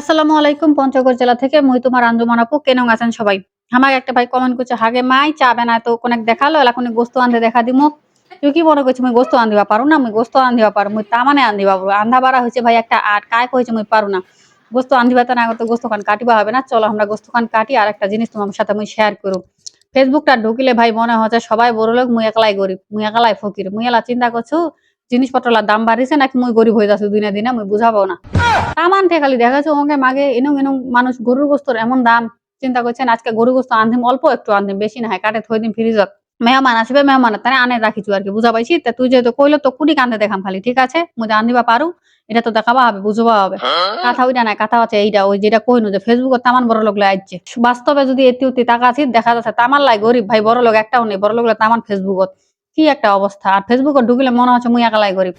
আসসালামু আলাইকুম, পঞ্চগড় জেলা থেকে মুই তোমার আঞ্জুমান আপু কেন আছেন সবাই? আমার একটা ভাই কমেন্ট করছে, হাগে মাই চাবে না তো কোনে দেখাল, এলা কোনে গোস্ত আনতে দেখা দিমু? তুই কি মনে করছি, মুই গোস্ত আন দিবা পারু না, মুই গোস্ত আন দিবা পারু, মুই তামানে আন দিবা পারু? আন্ধা বাড়া হয়েছে ভাই একটা আট কায় কইছে, মুই পারু না। গোস্ত আন দিবা তো না তো গোস্ত খান কাটিবা হবে না। চলো আমরা গোস্ত খান কাটি, আর একটা জিনিস তোমার সাথে মুই শেয়ার করু। ফেসবুকটা ঢুকিলে ভাই মনে হচ্ছে সবাই বড় লোক মুই একলাই গরিব, মুই একলাই ফকির, মুই এলা চিন্তা করছ জিনিসপত্রলার দাম বাড়িছে নাকি মুই গরিব হয়ে যাচ্ছি দিনে দিনে মুই বুঝাবো না। সামান খালি দেখাচ্ছে ওকে মাগে এনুং এনুং মানুষ গরুর গোস্তর এমন দাম। চিন্তা করছেন, আজকে গরু গোস্ত আনধিম অল্প একটু আনধিম বেশি না হয়, কাটে থই দিন ফ্রিজত। মেহমান আসবে, মেহমান তাই আনে রাখিছু আর কি বুঝা পাইছি তা তুই যেহেতু কইলো, তো কুড়ি কান্দে দেখাম খালি, ঠিক আছে? মুই আনদিবা পারু, এটা তো দেখাবা হবে, বুঝবা হবে। কথা ওইটা নাই, কথা আছে এইটা, ওই যেটা কইনু যে ফেসবুকত তামান বড় লোক আইছে। বাস্তবে যদি এতি উতি টাকা আছে দেখা যাচ্ছে তামান লাই গরিব ভাই বড় লোক একটাও নেই বড় লোক তামান ফেসবুকত কি একটা অবস্থা? আর ফেসবুকত ঢুকিলে মনে হচ্ছে মুই একালাই গরিব।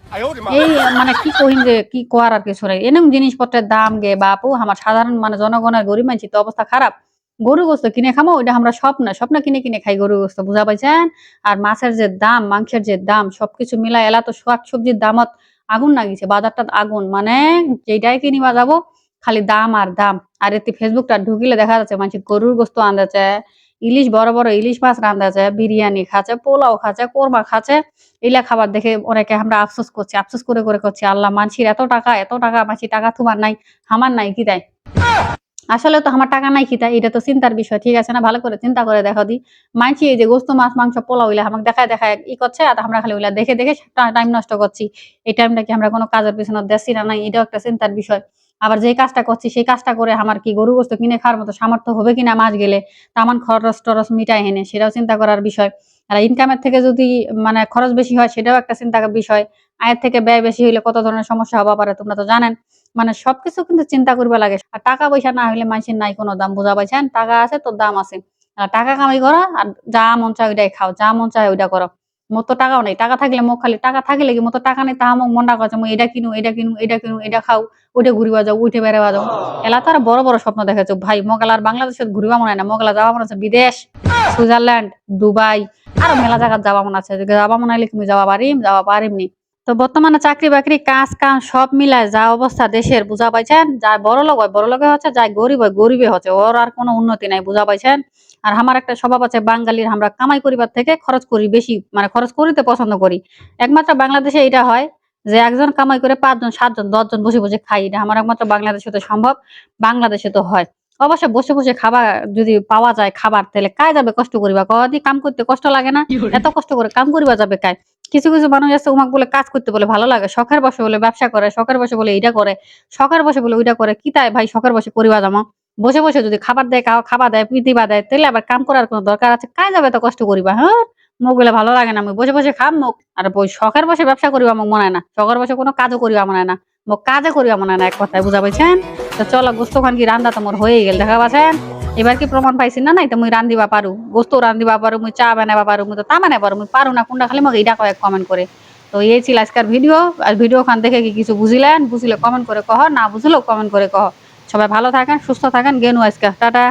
এই মানে কি কহিন যে, কি কোয়ার আর কিছু নাই। এরকম জিনিসপত্রের দাম গে, বাপু, আমার সাধারণ মানে জনগণের গরিব মানছি তো অবস্থা খারাপ। গরু গোস্ত কিনে খামো, ওইটা আমরা স্বপ্ন স্বপ্ন কিনে কিনে খাই গরু গোস্ত, বুঝা পাইছেন? আর মাছের যে দাম, মাংসের যে দাম, সবকিছু মিলাই এলা তো শাক সবজির দামত আগুন লাগিছে বাজারটা আগুন। মানে যেটাই কিনিবা যাব, খালি দাম আর দাম। আর এতে ফেসবুকটা ঢুকিলে দেখা যাচ্ছে মানুষ গরুর গোস্ত আনতেছে। ইলিশ বড় বড় ইলিশ মাছ রান্ধাছে বিরিয়ানি খাচ্ছে, পোলাও খাচ্ছে, কোরমা খাচ্ছে। এগুলা খাবার দেখে অনেকে আমরা আফসোস করছি, আফসোস করে করে করছি, আল্লাহ মানসির এত টাকা এত টাকা মানসি টাকা তোমার নাই, আমার নাই কি দেয় আসলে তো আমার টাকা নাই তাই? এটা তো চিন্তার বিষয়, ঠিক আছে না? ভালো করে চিন্তা করে দেখো দি। মানছি এই যে গোস্ত মাছ, মাংস, পোলাও ওইলা আমাকে দেখায় দেখায় ই করছে, আর আমরা খালি ওইলা দেখে দেখে টাইম নষ্ট করছি। এই টাইমটা কি আমরা কোনো কাজের পিছনে দেখছি না নাই? এটাও একটা চিন্তার বিষয়। আবার যে কাজটা করছি, সেই কাজটা করে আমার কি গরু গোস্ত কিনে খাওয়ার মতো সামর্থ্য হবে কিনা মাছ গেলে তামান খরচ টরচ মিটাই হেনে, সেটাও চিন্তা করার বিষয়। আর ইনকামের থেকে যদি মানে খরচ বেশি হয়, সেটাও একটা চিন্তার বিষয়। আয়ের থেকে ব্যয় বেশি হইলে কত ধরনের সমস্যা হবা পারে তোমরা তো জানেন। মানে সবকিছু কিন্তু চিন্তা করবে লাগে। আর টাকা পয়সা না হইলে মানুষের নাই কোনো দাম, বুঝা পাইছেন? টাকা আছে, তোর দাম আছে। টাকা কামাই করো, আর যা মন চায় ওইটাই খাও, যা মন চায় ওইটা করো। মোর তো টাকাও নেই। টাকা থাকলে মোক খালি, টাকা থাকলে কি মোর তো টাকা নেই? তাহা মোক মনটা করছে মই এটা কিনু এটা কিনু এটা কিনু এটা খাও ওইটা ঘুরিবা যাও, উঠে বেড়াবা যাও। এলা তো আর বড় বড় স্বপ্ন দেখাচ্ছে ভাই, মোগলার বাংলাদেশে ঘুরিবা মনে হয় না। মোগলা যাওয়া মনে আছে বিদেশ, সুইজারল্যান্ড, দুবাই, আরও মেলা জায়গায় যাওয়া মনে আছে। যাওয়া মনে হলে তুমি যাওয়া পারিম? যাওয়া পারিমনি। তো বর্তমানে চাকরি বাকরি, কাজ কাম সব মিলায় যা অবস্থা দেশের, বুঝা পাইছেন? যা বড় লোক হয়, বড় লোকে হচ্ছে, যাই গরিব হয়, গরিবে হচ্ছে। ওর আর কোনো উন্নতি নাই, বুঝা পাইছেন? আর আমার একটা স্বভাব আছে বাঙালির আমরা কামাই করিবার থেকে খরচ করি বেশি মানে খরচ করিতে পছন্দ করি। একমাত্র বাংলাদেশে এটা হয় যে একজন কামাই করে পাঁচজন সাতজন দশজন বসে বসে খাই এটা আমার একমাত্র বাংলাদেশে তো সম্ভব বাংলাদেশে তো হয়। অবশ্য বসে বসে খাবার যদি পাওয়া যায় খাবার তাহলে কায় যাবে কষ্ট করিবা? কদি কাম করতে কষ্ট লাগে না এত কষ্ট করে কাম করিবা যাবে কায়? কিছু কিছু মানুষ আছে উমাক বলে কাজ করতে বলে ভালো লাগে শখের বসে বলে ব্যবসা করে শখের বসে বলে এইটা করে শখের বসে বলে ওইটা করে কি তাই ভাই শখের বসে করিবা জামা? বসে বসে যদি খাবার দেয় কাউ খাবার দেয় পিতিবা দেয় তাহলে আবার কাম করার কোনো দরকার আছে? কায় যাবে তো কষ্ট করিবা হ্যাঁ? মোক বলে ভালো লাগে না বসে বসে খাম মোক আর ওই শখের বসে ব্যবসা করিবা মোক মনে হয় না। শখের বসে কোনো কাজও করিবা মনে হয় না। মোক কাজে করিবা মনে হয় না, এক কথায় বুঝা পাইছেন তো চলো গোস্ত খান কি রান্না তোমার হয়ে গেল, দেখা পাচ্ছেন? এবার কি প্রমাণ পাইছি না নাই? তো মুই রান্ধিবা পারু। গোস্ত রান্ধিবা পারু, মুই চা বানাবা পারু, মুই তো তা বানাই পারু, মুই পারু না কোনটা, খালি মোক এইটা কয়েক কমেন্ট করে। তো এই ছিল আজকের ভিডিও আর ভিডিও খান দেখে কি কিছু বুঝিলেন? বুঝলে কমেন্ট করে কহ, না বুঝলেও কমেন্ট করে কহ। সবাই ভালো থাকেন সুস্থ থাকেন গেনু আজকে। টাটা।